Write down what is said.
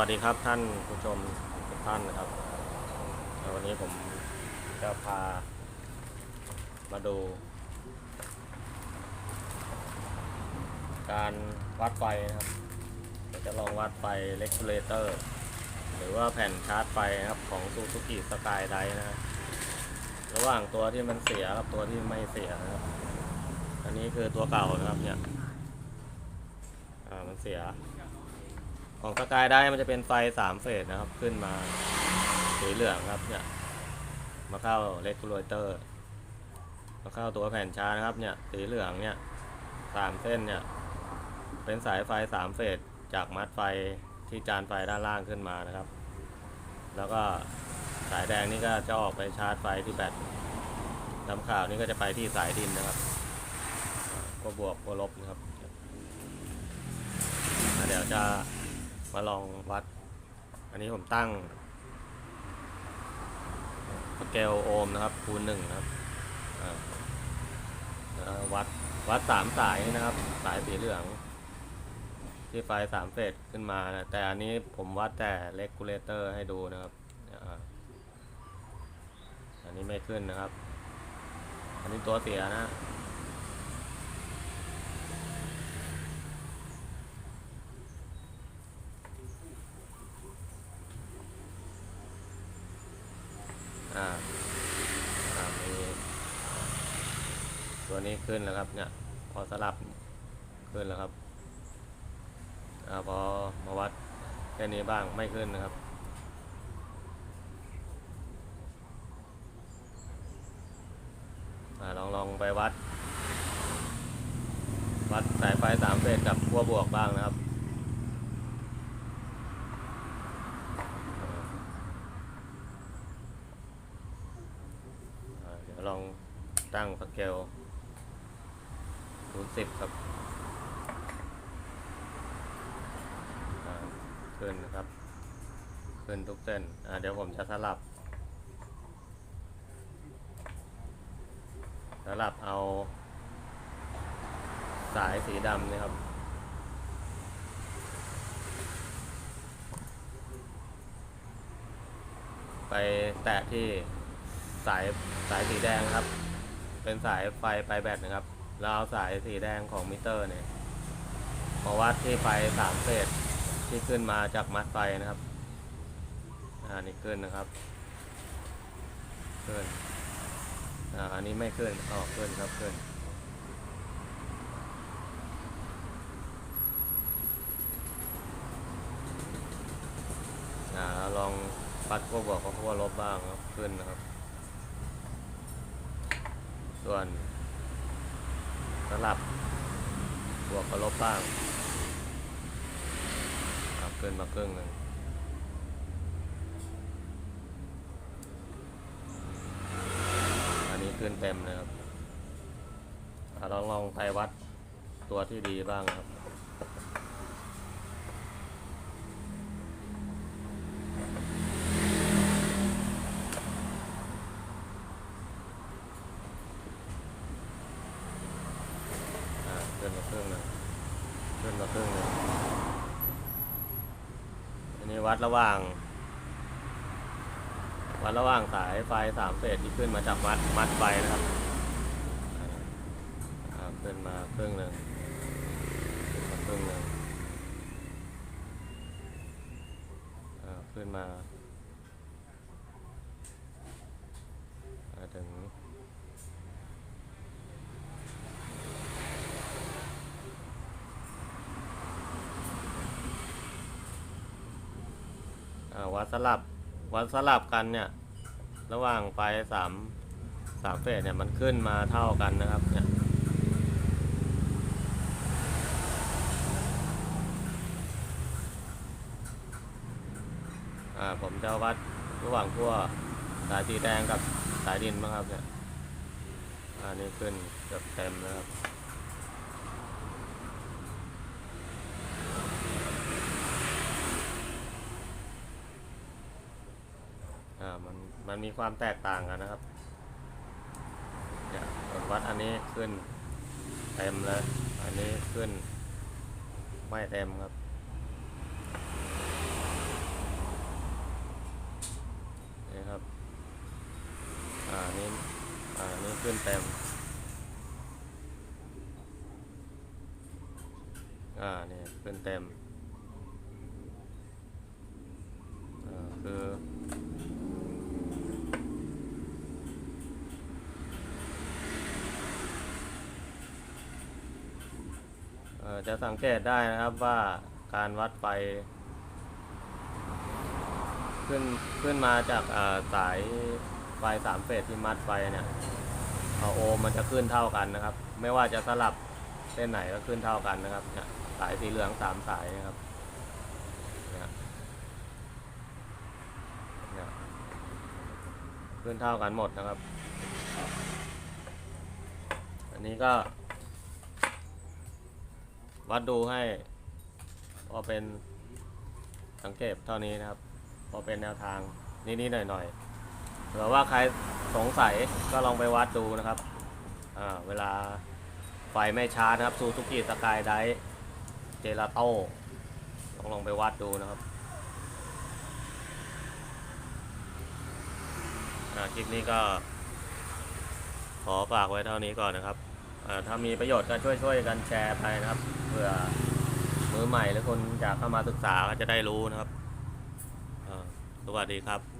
วัสดีครับท่านผู้ชมทุกท่านนะครับ วันนี้ผมจะพามาดู การวัดไฟนะครับเดี๋ยวจะลองวัดไฟเลกูเลเตอร์หรือว่าแผ่นชาร์จไฟนะครับของ Suzuki Sky d i นะฮะระหว่างตัวที่มันเสียกับตัวที่ไม่เสียนะครับ อันนี้คือตัวเก่านะครับเนี่ย อ่ามันเสีย ของสกายได้มันจะเป็นไฟสามเฟสนะครับ ขึ้นมาสีเหลืองครับเนี่ยมาเข้าเลกูเลเตอร์มาเข้าตัวแผ่นชาร์จนะครับเนี่ยสีเหลืองเนี่ยสามเส้นเนี่ยเป็นสายไฟสามเฟสจากมัดไฟที่จานไฟด้านล่างขึ้นมานะครับ แล้วก็สายแดงนี่ก็จะออกไปชาร์จไฟที่แบตน้ำขาวนี่ก็จะไปที่สายดินนะครับก็บวกก็ลบนะครับเดี๋ยวจะ มาลองวัด อันนี้ผมตั้งสเกลโอห์มนะครับคูณหนึ่งนะครับวัดวัดสามสายนะครับ สายสีเหลือง ที่ไฟสามเฟสขึ้นมานะแต่อันนี้ผมวัดแต่เลกูเลเตอร์ให้ดูนะครับอันนี้ไม่ขึ้นนะครับ อันนี้ตัวเสียนะ อ่าอ่ามี ตัวนี้ขึ้นแล้วครับเนี่ยพอสลับขึ้นแล้วครับอพอมาวัดแค่นี้บ้างไม่ขึ้นนะครับอลองลองไปวัด วัดสายไฟสามเฟสกับขั้วบวกบ้างนะครับเดี๋ยวลองตั้งสเกล ศูนย์สิบครับขึ้นนะครับขึ้นทุกเส้นเดี๋ยวผมจะสลับ สลับเอาสายสีดำนี่ครับไปแตะที่สายสายสีแดงครับ เป็นสายไฟไปแบตนะครับ แล้วเอาสายสีแดงของมิเตอร์เนี่ยมาวัดที่ไฟสามเฟสที่ขึ้นมาจากมัดไฟนะครับ อ่านี่ขึ้นนะครับ ขึ้น อ่าอันนี้ไม่ขึ้นอ๋อขึ้นครับขึ้นอ่าลองปัดขั้วบวกกับขั้วลบบ้างครับ ขึ้นนะครับ ส่วน ลับบวกกับลบบ้างครับเกินมาครึ่งหนึ่งอันนี้ขึ้นเต็มนะครับลองลองไปวัดตัวที่ดีบ้างครับ อ่าขึ้นมาครึ่งหนึ่งขึ้นมาครึ่งหนึ่งอันนี้ วัดระหว่าง วัดระหว่างสายไฟสามเฟสที่ขึ้นมาจากมัดมัดไฟนะครับขึ้นมาครึ่งหนึ่งขึ้นมาครึ่งหนึ่งขึ้นมาถึง อ่า วัดสลับวัดสลับกันเนี่ยระหว่างไฟสามสามเฟสเนี่ยมันขึ้นมาเท่ากันนะครับเนี่ยผมจะวัดระหว่างขั้วสายสีแดงกับสายดินบ้างครับเนี่ยอันนี้ขึ้นเกือบเต็มนะครับ มันมันมีความแตกต่างกันนะครับเนี่ยผวัดอันนี้ขึ้นเต็มเลยอันนี้ขึ้นไม่เต็มครับนี่ครับอ่านี้อ่านี้ขึ้นเต็มอ่าเนี่ยขึ้นเต็ม จะสังเกตได้นะครับว่าการวัดไฟ ขึ้นขึ้นมาจากสายไฟสามเฟสที่มัดไฟเนี่ยโอมมันจะขึ้นเท่ากันนะครับ ไม่ว่าจะสลับเส้นไหนก็ขึ้นเท่ากันนะครับเนี่ยสายสีเหลืองสามสายนะครับเนี่ยเนี่ยขึ้นเท่ากันหมดนะครับ อันนี้ก็ วัดดูให้พอเป็นสังเกตเท่านี้นะครับ พอเป็นแนวทางนิดๆหน่อยๆเผื่อว่าใครสงสัยก็ลองไปวัดดูนะครับอ่าเวลาไฟไม่ช้านะครับซูซูกิสกายไดเจลาโต้ลองลองไปวัดดูนะครับคลิปนี้ก็ขอฝากไว้เท่านี้ก่อนนะครับ ถ้ามีประโยชน์ก็ช่วยๆกันแชร์ไปนะครับ เพื่อมือใหม่หรือคนอยากเข้ามาศึกษาก็จะได้รู้นะครับ สวัสดีครับ